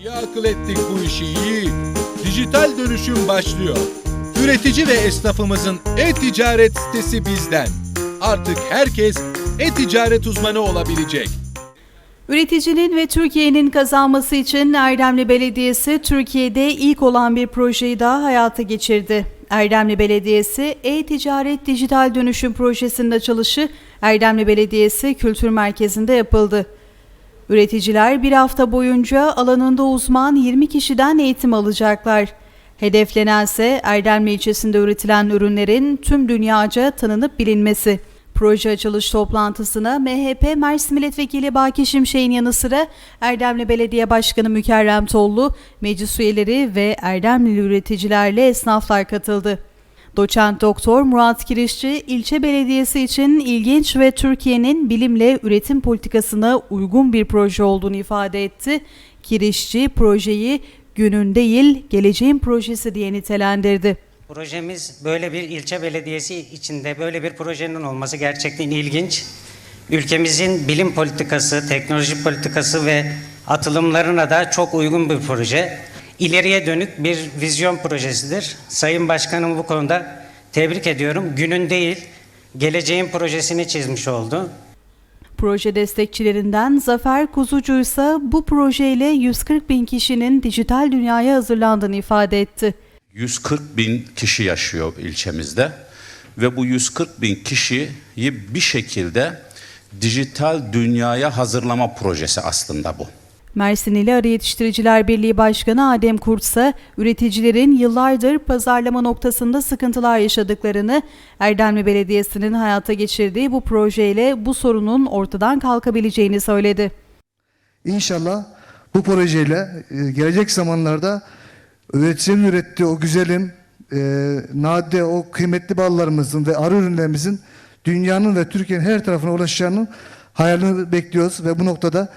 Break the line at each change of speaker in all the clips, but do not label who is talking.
İyi akıl ettik bu işi iyi. Dijital dönüşüm başlıyor. Üretici ve esnafımızın e-ticaret sitesi bizden. Artık herkes e-ticaret uzmanı olabilecek.
Üreticinin ve Türkiye'nin kazanması için Erdemli Belediyesi Türkiye'de ilk olan bir projeyi daha hayata geçirdi. Erdemli Belediyesi e-ticaret dijital dönüşüm projesinin açılışı Erdemli Belediyesi Kültür Merkezi'nde yapıldı. Üreticiler bir hafta boyunca alanında uzman 20 kişiden eğitim alacaklar. Hedeflenense Erdemli ilçesinde üretilen ürünlerin tüm dünyaca tanınıp bilinmesi. Proje açılış toplantısına MHP Mersin Milletvekili Baki Şimşek'in yanı sıra Erdemli Belediye Başkanı Mükerrem Tollu, meclis üyeleri ve Erdemli üreticilerle esnaflar katıldı. Doçent Doktor Murat Kirişçi, ilçe belediyesi için ilginç ve Türkiye'nin bilimle üretim politikasına uygun bir proje olduğunu ifade etti. Kirişçi projeyi günün değil, geleceğin projesi diye nitelendirdi.
Projemiz böyle bir ilçe belediyesi içinde böyle bir projenin olması gerçekten ilginç. Ülkemizin bilim politikası, teknoloji politikası ve atılımlarına da çok uygun bir proje. İleriye dönük bir vizyon projesidir. Sayın Başkanım bu konuda tebrik ediyorum. Günün değil, geleceğin projesini çizmiş oldu.
Proje destekçilerinden Zafer Kuzucu ise bu projeyle 140 bin kişinin dijital dünyaya hazırlandığını ifade etti.
140 bin kişi yaşıyor ilçemizde ve bu 140 bin kişiyi bir şekilde dijital dünyaya hazırlama projesi aslında bu.
Mersin İli Arı Yetiştiriciler Birliği Başkanı Adem Kurt ise üreticilerin yıllardır pazarlama noktasında sıkıntılar yaşadıklarını, Erdemli Belediyesi'nin hayata geçirdiği bu projeyle bu sorunun ortadan kalkabileceğini söyledi.
İnşallah bu projeyle e, gelecek zamanlarda üreticinin ürettiği o güzelim, e, nadide o kıymetli ballarımızın ve arı ürünlerimizin dünyanın ve Türkiye'nin her tarafına ulaşacağının hayalini bekliyoruz ve bu noktada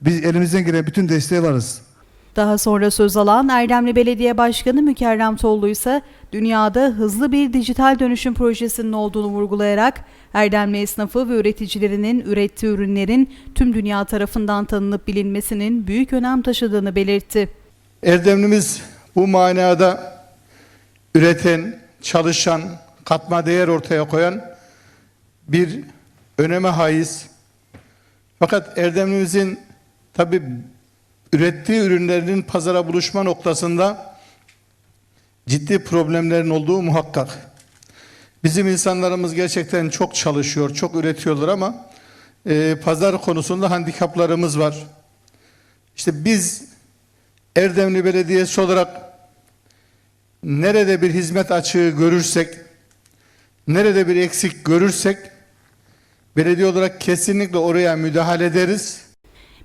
biz elimizden gelen bütün desteğe varız.
Daha sonra söz alan Erdemli Belediye Başkanı Mükerrem Tollu ise dünyada hızlı bir dijital dönüşüm projesinin olduğunu vurgulayarak Erdemli esnafı ve üreticilerinin ürettiği ürünlerin tüm dünya tarafından tanınıp bilinmesinin büyük önem taşıdığını belirtti.
Erdemlimiz bu manada üreten, çalışan, katma değer ortaya koyan bir öneme haiz. Fakat Erdemlimizin tabi ürettiği ürünlerinin pazara buluşma noktasında ciddi problemlerin olduğu muhakkak. Bizim insanlarımız gerçekten çok çalışıyor, çok üretiyorlar ama e, pazar konusunda handikaplarımız var. İşte biz Erdemli Belediyesi olarak nerede bir hizmet açığı görürsek, nerede bir eksik görürsek belediye olarak kesinlikle oraya müdahale ederiz.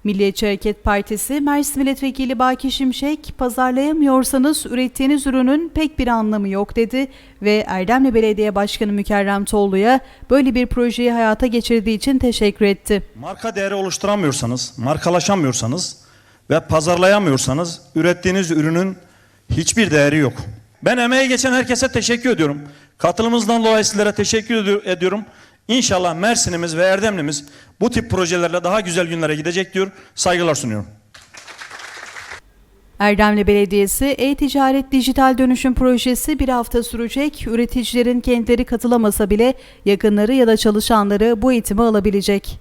Milliyetçi Hareket Partisi Mersin Milletvekili Baki Şimşek, pazarlayamıyorsanız ürettiğiniz ürünün pek bir anlamı yok dedi ve Erdemli Belediye Başkanı Mükerrem Tollu'ya böyle bir projeyi hayata geçirdiği için teşekkür etti.
Marka değeri oluşturamıyorsanız, markalaşamıyorsanız ve pazarlayamıyorsanız ürettiğiniz ürünün hiçbir değeri yok. Ben emeği geçen herkese teşekkür ediyorum. Katılımınızdan dolayı sizlere teşekkür edi- ediyorum. İnşallah Mersin'imiz ve Erdemli'miz bu tip projelerle daha güzel günlere gidecek diyor. Saygılar sunuyorum.
Erdemli Belediyesi e-ticaret dijital dönüşüm projesi bir hafta sürecek. Üreticilerin kendileri katılamasa bile yakınları ya da çalışanları bu eğitimi alabilecek.